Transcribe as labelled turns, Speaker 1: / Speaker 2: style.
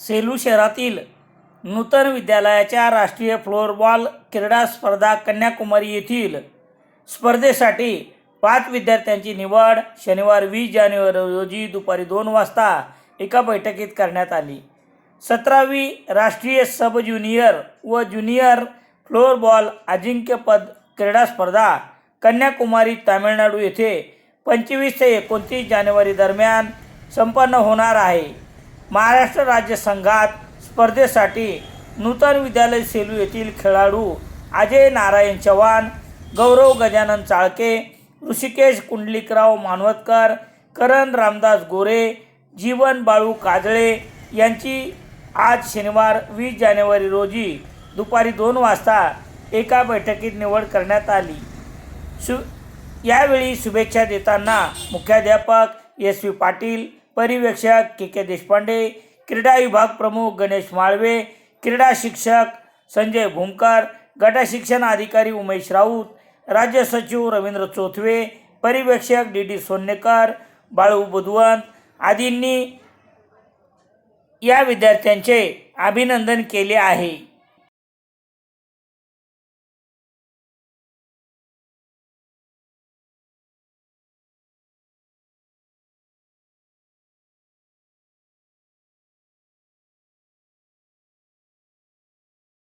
Speaker 1: सेलू शहरातील नूतन विद्यालयाच्या राष्ट्रीय फ्लोअरबॉल क्रीडा स्पर्धा कन्याकुमारी येथील स्पर्धेसाठी पाच विद्यार्थ्यांची निवड शनिवार वीस जानेवारी रोजी दुपारी दोन वाजता एका बैठकीत करण्यात आली. सतरावी राष्ट्रीय सब ज्युनियर व ज्युनियर फ्लोअरबॉल अजिंक्यपद क्रीडा स्पर्धा कन्याकुमारी तामिळनाडू येथे पंचवीस ते एकोणतीस जानेवारी दरम्यान संपन्न होणार आहे. महाराष्ट्र राज्य संघात स्पर्धेसाठी नूतन विद्यालय सेलू येथील खेळाडू अजय नारायण चव्हाण गौरव गजानन चाळके ऋषिकेश कुंडलिकराव मानवतकर करण रामदास गोरे जीवन बाळू काजळे यांची आज शनिवार वीस जानेवारी रोजी दुपारी दोन वाजता एका बैठकीत निवड करण्यात आली. शु यावेळी शुभेच्छा देताना मुख्याध्यापक एस व्ही पाटील परिवेक्षक के के देशपांडे क्रीडा विभाग प्रमुख गणेश माळवे क्रीडा शिक्षक संजय भूमकर गटशिक्षण अधिकारी उमेश राऊत राज्य सचिव रवींद्र चोथवे परिवेक्षक डी डी सोन्नेकर बाळू बुधवंत आदींनी या विद्यार्थ्यांचे अभिनंदन केले आहे.